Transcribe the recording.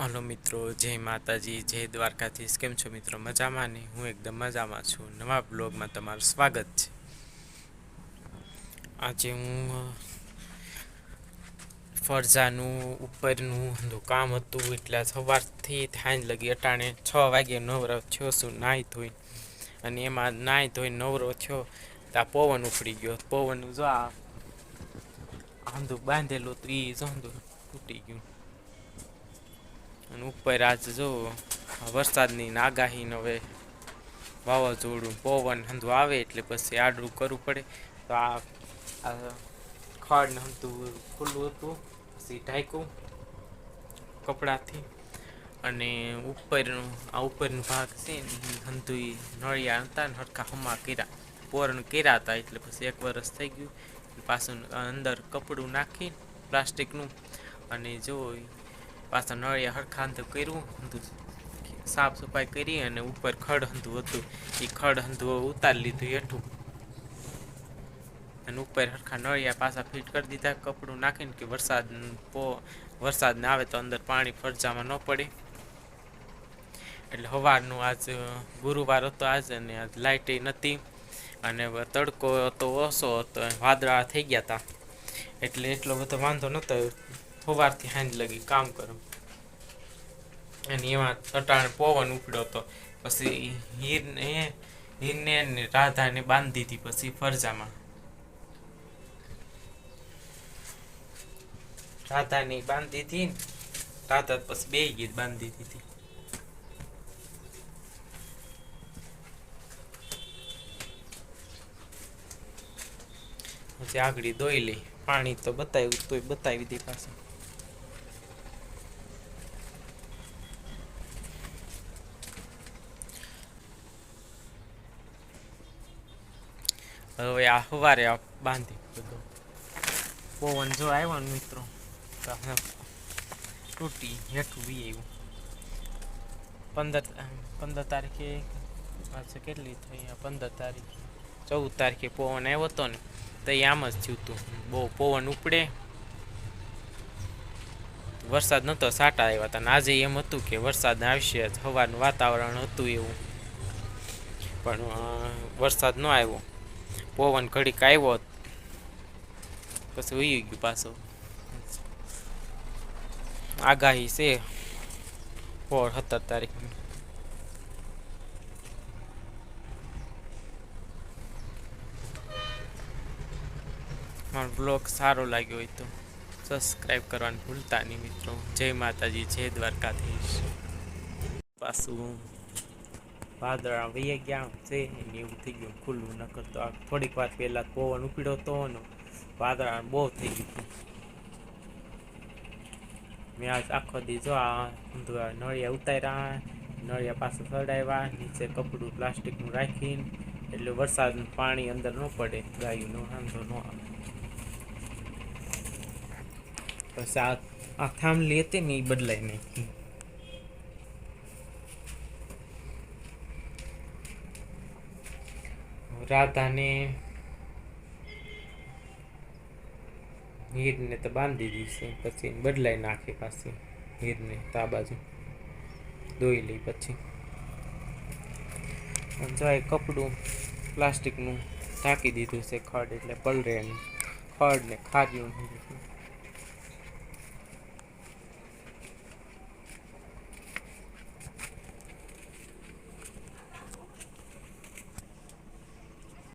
Hello મિત્રો, જય માતાજી, જય દ્વારકાધીશ. કેમ છો મિત્રો? મજામાં ને? હું એકદમ મજામાં છું. નવા બ્લોગમાં તમારું સ્વાગત છે. આજે હું ફરજાનું, ઉપરનું બધું કામ હતું એટલે સવારથી થાંજ લગી અટાણે છ વાગે નવરો થયો છું, નાહી ધોઈ. અને એમાં નાહી ધોઈ નવરો થયો ત્યાં પવન ઉપડી ગયો. પવન જો આ, આંધું બાંધેલું તો એ જો તૂટી ગયું. ઉપર આજ જો વરસાદની આગાહી હવે વાવાઝોડું પવન હંધું આવે એટલે પછી આડું કરવું પડે. તો આ ખડને ખડ હંધું ખુલ્લું હતું, પછી ઢાંક્યું કપડાથી. અને ઉપરનું, આ ઉપરનો ભાગ છે હંધું નળિયા હતા ને હરખા હમા કર્યા, પોરણ કર્યા હતા એટલે પછી એક વરસ થઈ ગયું. પાછું અંદર કપડું નાખી પ્લાસ્ટિકનું. અને જો પાછા નળિયા હરખા હંધું કર્યું, હંધું સાફ સફાઈ કરી અને ઉપર ખડ હંધું હતું. એ ખડ હંધું ઉતારી લીધું હેઠું. અને ઉપર હરખા નળિયા પાછા ફિટ કરી દીધા, કપડું નાખીને કે વરસાદ પો, વરસાદ ને આવે તો અંદર પાણી ફરજામાં ન પડે. એટલે સવારનું આજ, ગુરુવાર હતો આજ અને આજ લાઇટે નથી અને તડકો હતો ઓછો હતો, વાદળા થઈ ગયા હતા એટલે એટલો બધો વાંધો નહોતો. સવારથી હાંજ લગી કામ કરું. અને એમાં અટાણે પવન ઉપડ્યો હતો પછી હીરને હીરને રાધાને બાંધી હતી પછી ફરજામાં. રાધાને બાંધી હતી રાધા પછી બે ગીત બાંધી દીધી. પછી આગળ દોઈ લઈ પાણી તો બતાવ્યું તોય બતાવી દે પાછું. હવે આ સવારે બાંધી બધું. પવન જો આવ્યો ને મિત્રો. તૂટી હેઠું બી આવ્યું પંદર પંદર તારીખે કેટલી થઈ? પંદર તારીખે. ચૌદ તારીખે પવન આવ્યો હતો ને, તો એ આમ જ થયું હતું બહુ પવન ઉપડે. વરસાદ નહોતો સાટા આવ્યા હતા. ને આજે એમ હતું કે વરસાદ આવશે હવાનું વાતાવરણ હતું એવું. પણ વરસાદ ન આવ્યો. પવન ઘડીક આવ્યો પછી ઉઈ ગયું પાછો. આગાહી છે સોળ, સત્તર તારીખ મારો બ્લોગ સારો લાગ્યો હોય તો સબસ્ક્રાઈબ કરવાનું ભૂલતા નહીં મિત્રો. જય માતાજી, જય દ્વારકાધીશ. પાછું વાદળા વહી ગયા, છે ને એવું થઈ ગયું, ખુલ્લું ન કરતો આ થોડીક વાર પહેલા પવન ઉપડ્યો હતો ને વાદળા બહુ થઈ ગયું. મેં આજ આખો દી જો આ નળિયા ઉતાર્યા, નળિયા પાછું સડાવ્યા, નીચે કપડું પ્લાસ્ટિકનું રાખીને, એટલે વરસાદનું પાણી અંદર ન પડે ગાયુંનો વાંધો ન આવે પછી આ આ થાંભલી હતી ને એ બદલાઈ નાખી રાધાને હીરને તો બાંધી દીધી પછી બદલાઈ નાખે પાછી હીરને તો બાજુ ધોઈ લઈ પછી અને જો કપડું પ્લાસ્ટિકનું ઢાંકી દીધું છે ખડ, એટલે પલરે ખડને ખડ ને ખાર્યું.